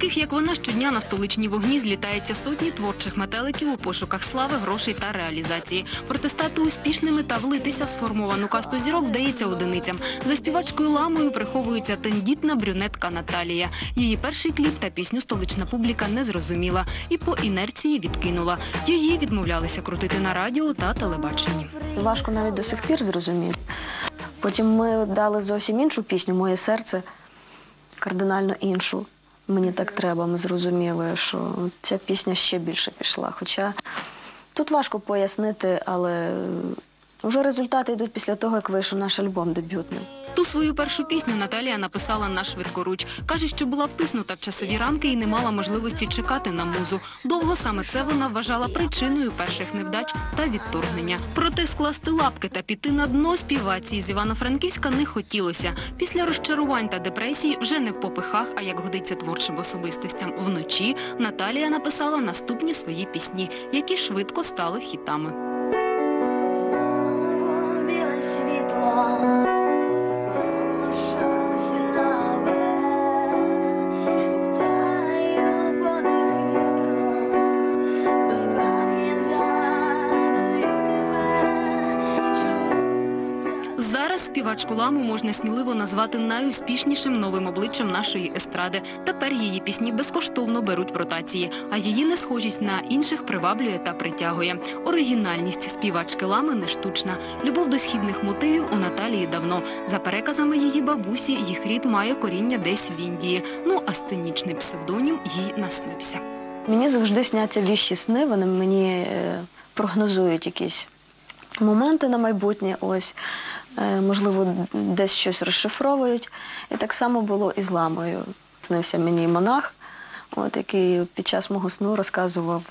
Таких як вона щодня на столичні вогні злітається сотні творчих метеликів у пошуках слави, грошей та реалізації. Проте стати успішними та влитися в сформовану касту зірок вдається одиницям. За співачкою ламою приховується тендітна брюнетка Наталія. Її перший кліп та пісню столична публіка не зрозуміла і по інерції відкинула. Її відмовлялися крутити на радіо та телебаченні. Важко навіть до сих пір зрозуміти. Потім ми дали зовсім іншу пісню Моє серце кардинально іншу. Мені так треба. Ми зрозуміли, що ця пісня ще більше пішла. Хоча тут важко пояснити, але вже результати йдуть після того, як вийшов наш альбом дебютний. Ту свою першу пісню Наталія написала на швидкоруч. Каже, що була втиснута в часові рамки і не мала можливості чекати на музу. Довго саме це вона вважала причиною перших невдач та відторгнення. Проте скласти лапки та піти на дно співаці з Івано-Франківська не хотілося. Після розчарувань та депресії вже не в попихах, а як годиться творчим особистостям вночі. Наталія написала наступні свої пісні, які швидко стали хітами. Співачку ламу можна сміливо назвати найуспішнішим новим обличчям нашої естради. Тепер її пісні безкоштовно беруть в ротації, а її несхожість на інших приваблює та притягує. Оригінальність співачки лами не штучна. Любов до східних мотивів у Наталії давно. За переказами її бабусі, їх рід має коріння десь в Індії. Ну а сценічний псевдонім їй наснився. Мені завжди сняться віщі сни, вони мені е, прогнозують якісь моменти на майбутнє. Ось, е, можливо, десь щось розшифровують. І так само було і з ламою. Снився мені монах, от, який під час мого сну розказував,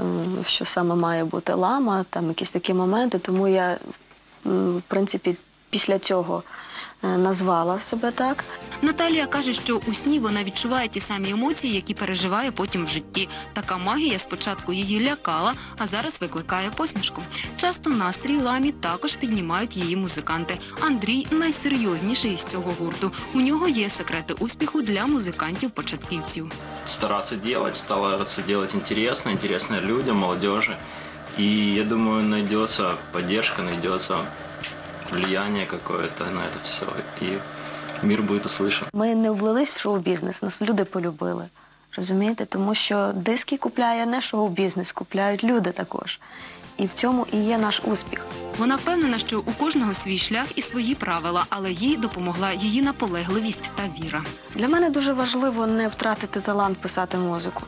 е, що саме має бути лама, там якісь такі моменти. Тому я, в принципі, після цього назвала себе так. Наталія каже, що у сні вона відчуває ті самі емоції, які переживає потім в житті. Така магія спочатку її лякала, а зараз викликає посмішку. Часто настрій ламі також піднімають її музиканти. Андрій найсерйозніший із цього гурту. У нього є секрети успіху для музикантів-початківців. стараться делать, стараться делать интересно, интересно людям, молодежи. И я думаю, найдется поддержка, найдется влияние какое-то на это все, и мир будет услышан. Ми не влились в шоу-бізнес, нас люди полюбили. Розумієте? Тому що диски купляє не шоу-бізнес, купляють люди також. І в цьому і є наш успіх. Вона впевнена, що у кожного свій шлях і свої правила, але їй допомогла її наполегливість та віра. Для мене дуже важливо не втратити талант писати музику.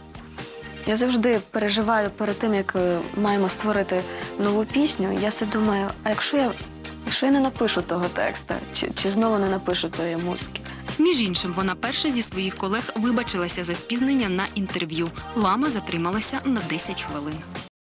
Я завжди переживаю перед тим, як е, маємо створити нову пісню. Я си думаю, а якщо я, якщо я не напишу того текста, чи, чи знову не напишу тої музики? Між іншим, вона перша зі своїх колег вибачилася за спізнення на інтерв'ю. Лама затрималася на 10 хвилин.